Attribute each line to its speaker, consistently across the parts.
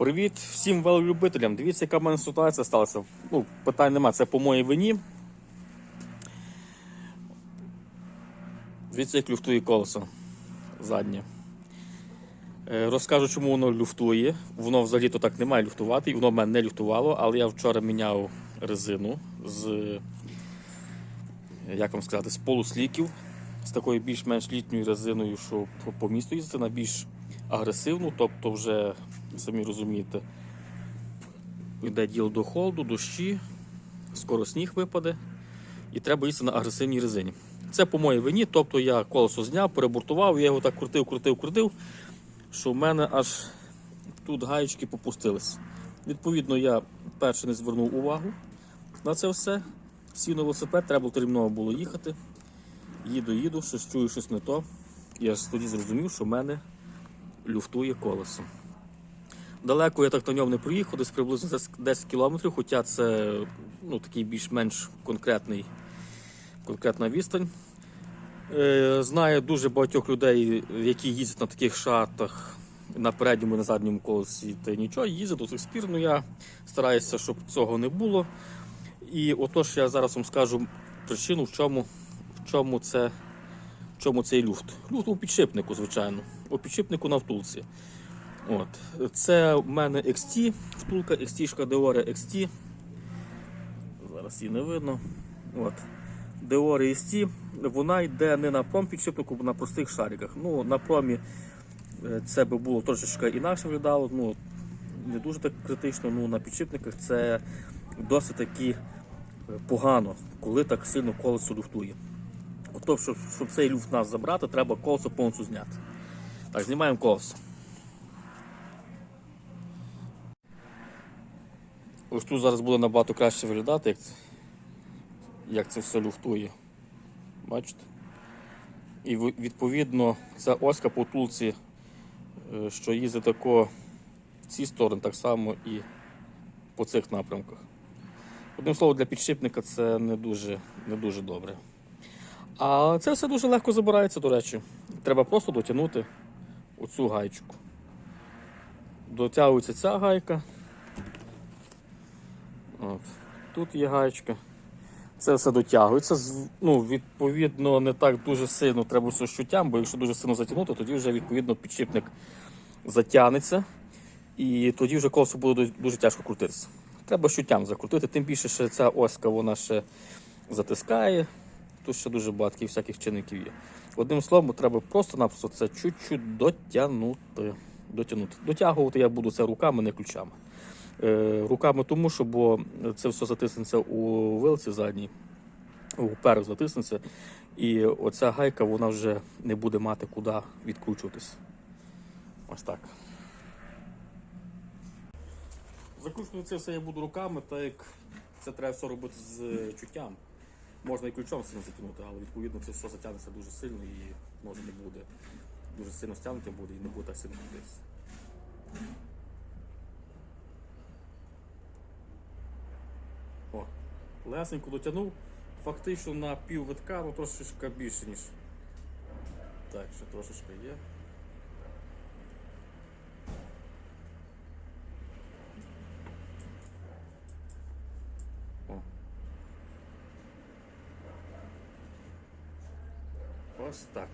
Speaker 1: Привіт всім велолюбителям. Дивіться, яка в мене ситуація сталася. Ну, питань нема, це по моїй вині. Дивіться, як люфтує колесо заднє. Е, Розкажу, чому воно люфтує. Воно взагалі-то так не має люфтувати, воно в мене не люфтувало, але я вчора міняв резину з, як вам сказати, з полусліків, з такою більш-менш літньою резиною, що по місту їздити на більш агресивну, тобто вже, самі розумієте, йде діло до холоду, дощі, скоро сніг випаде, і треба їсти на агресивній резині. Це по моїй вині, тобто я колесо зняв, перебуртував, я його так крутив, крутив, крутив, що в мене аж тут гаєчки попустились. Відповідно, я перше не звернув увагу на це все. Сів на велосипед, треба терміново було їхати. Їду, їду, щось чую, щось не то. Я ж тоді зрозумів, що в мене люфтує колесо. Далеко я так на ньому не проїхав, десь приблизно 10 10 кілометрів, хоча це ну, такий більш-менш конкретний, конкретна відстань. Е, знаю дуже багатьох людей, які їздять на таких шатах на передньому і на задньому колесі, та нічого, їздять до сих спір, але я стараюся, щоб цього не було. І отож я зараз вам скажу причину, в чому, в чому, це, в чому цей люфт. Люфт у підшипнику, звичайно, у підшипнику на втулці. От. Це в мене XT, втулка XT Deore XT. Зараз її не видно. От. Deore XT. Вона йде не на пром підшипнику, а на простих шариках. Ну, на промі е, це би було трошечки інакше виглядало. Ну, не дуже так критично. Ну, на підшипниках це досить таки е, погано, коли так сильно колесо люфтує. Ото, щоб, щоб цей люфт нас забрати, треба колесо повністю зняти. Так, знімаємо колесо. Ось тут зараз буде набагато краще виглядати, як це, як це все люфтує. Бачите? І відповідно ця оська по втулці, е, що їздить тако в ці сторони, так само і по цих напрямках. Одним словом, для підшипника це не дуже, не дуже добре. А це все дуже легко забирається, до речі. Треба просто дотягнути оцю гайчику. Дотягується ця гайка. От. Тут є гаєчка. Це все дотягується. Ну, відповідно, не так дуже сильно треба з ощуттям, бо якщо дуже сильно затягнути, тоді вже відповідно підшипник затягнеться. І тоді вже колесо буде дуже тяжко крутитися. Треба щуттям закрутити, тим більше, що ця оська вона ще затискає. Тут ще дуже багато всяких чинників є. Одним словом, треба просто-напросто це чуть-чуть дотягнути. дотягнути. Дотягувати я буду це руками, не ключами. Е, руками тому, що бо це все затиснеться у вилці задній, уперед затиснеться, і оця гайка вона вже не буде мати куди відкручуватись. Ось так. Закручувати це все я буду руками, так як це треба все робити з е, чуттям. Можна і ключом сильно затягнути, але відповідно це все затягнеться дуже сильно і може не буде. Дуже сильно стягнути буде і не буде так сильно крутитися. О, лесенько дотягнув. Фактично на пів витка, ну трошечки більше, ніж. Так, ще трошечки є. Ось так.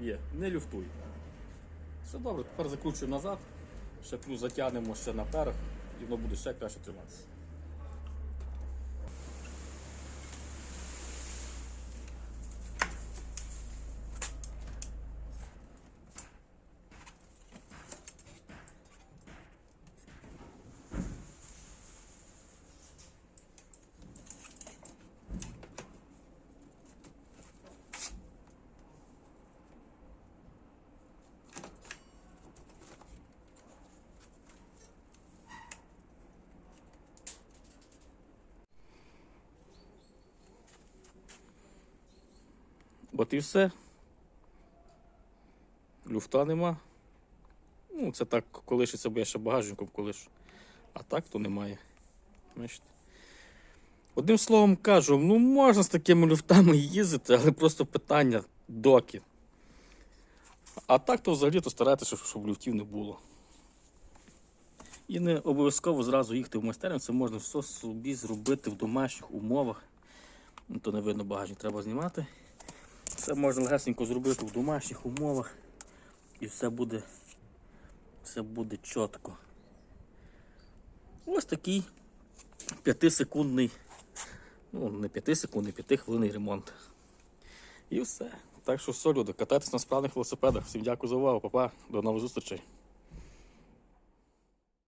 Speaker 1: Є, не люфтуй. Все добре, тепер закручую назад, ще плюс затягнемо ще наперед, і воно буде ще краще триматися. От і все. Люфта нема. Ну, це так колишиться, бо я ще багажником колишу. А так то немає. Бачите? Одним словом кажу, ну можна з такими люфтами їздити, але просто питання доки. А так то взагалі то старайтеся, щоб люфтів не було. І не обов'язково зразу їхати в майстерню, це можна все собі зробити в домашніх умовах. Ну, то не видно багажник, треба знімати. Це можна легесенько зробити в домашніх умовах і все буде, все буде чітко. Ось такий 5-секундний, ну не 5 секундний, 5 хвилинний ремонт. І все. Так що все, катайтесь на справних велосипедах. Всім дякую за увагу, папа, до нових зустрічей.